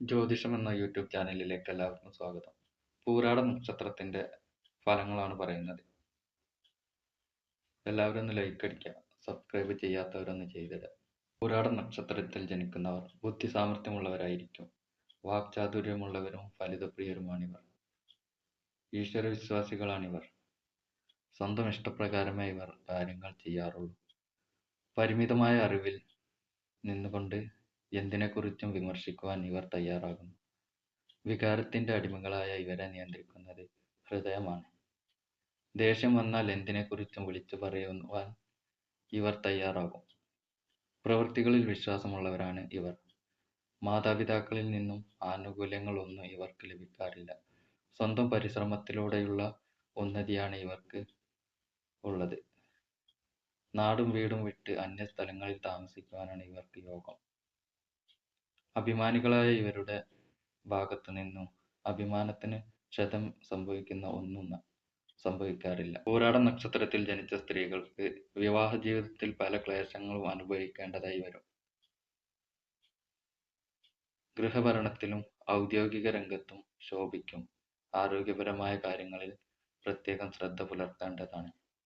ജ്യോതിഷം എന്ന യൂട്യൂബ് ചാനലിലേക്ക് എല്ലാവർക്കും സ്വാഗതം. പൂരാട നക്ഷത്രത്തിന്റെ ഫലങ്ങളാണ് പറയുന്നത്. എല്ലാവരും ഒന്ന് ലൈക്ക് അടിക്കുക സബ്സ്ക്രൈബ് ചെയ്യാത്തവരൊന്ന് ചെയ്തിടുക പൂരാട നക്ഷത്രത്തിൽ ജനിക്കുന്നവർ ബുദ്ധി സാമർഥ്യമുള്ളവരായിരിക്കും വാക്ചാതുര്യമുള്ളവരും ഫലിതപ്രിയരുമാണിവർ. ഈശ്വര വിശ്വാസികളാണിവർ സ്വന്തം ഇഷ്ടപ്രകാരമേ ഇവർ കാര്യങ്ങൾ ചെയ്യാറുള്ളൂ. പരിമിതമായ അറിവിൽ നിന്നുകൊണ്ട് എന്തിനെക്കുറിച്ചും വിമർശിക്കുവാൻ ഇവർ തയ്യാറാകുന്നു. വികാരത്തിന്റെ അടിമകളായ ഇവരെ നിയന്ത്രിക്കുന്നത് ഹൃദയമാണ്. ദേഷ്യം വന്നാൽ എന്തിനെക്കുറിച്ചും വിളിച്ചു പറയുവാൻ ഇവർ തയ്യാറാകും. പ്രവൃത്തികളിൽ വിശ്വാസമുള്ളവരാണ് ഇവർ. മാതാപിതാക്കളിൽ നിന്നും ആനുകൂല്യങ്ങളൊന്നും ഇവർക്ക് ലഭിക്കാറില്ല. സ്വന്തം പരിശ്രമത്തിലൂടെയുള്ള ഉന്നതിയാണ് ഇവർക്ക് ഉള്ളത്. നാടും വീടും വിട്ട് അന്യസ്ഥലങ്ങളിൽ താമസിക്കുവാനാണ് ഇവർക്ക് യോഗം. അഭിമാനികളായ ഇവരുടെ ഭാഗത്തു നിന്നും അഭിമാനത്തിന് ക്ഷതം സംഭവിക്കുന്ന ഒന്നും സംഭവിക്കാറില്ല. പൂരാട നക്ഷത്രത്തിൽ ജനിച്ച സ്ത്രീകൾക്ക് വിവാഹ ജീവിതത്തിൽ പല ക്ലേശങ്ങളും അനുഭവിക്കേണ്ടതായി വരും. ഗൃഹഭരണത്തിലും ഔദ്യോഗിക രംഗത്തും ശോഭിക്കും. ആരോഗ്യപരമായ കാര്യങ്ങളിൽ പ്രത്യേകം ശ്രദ്ധ പുലർത്തേണ്ടതാണ്.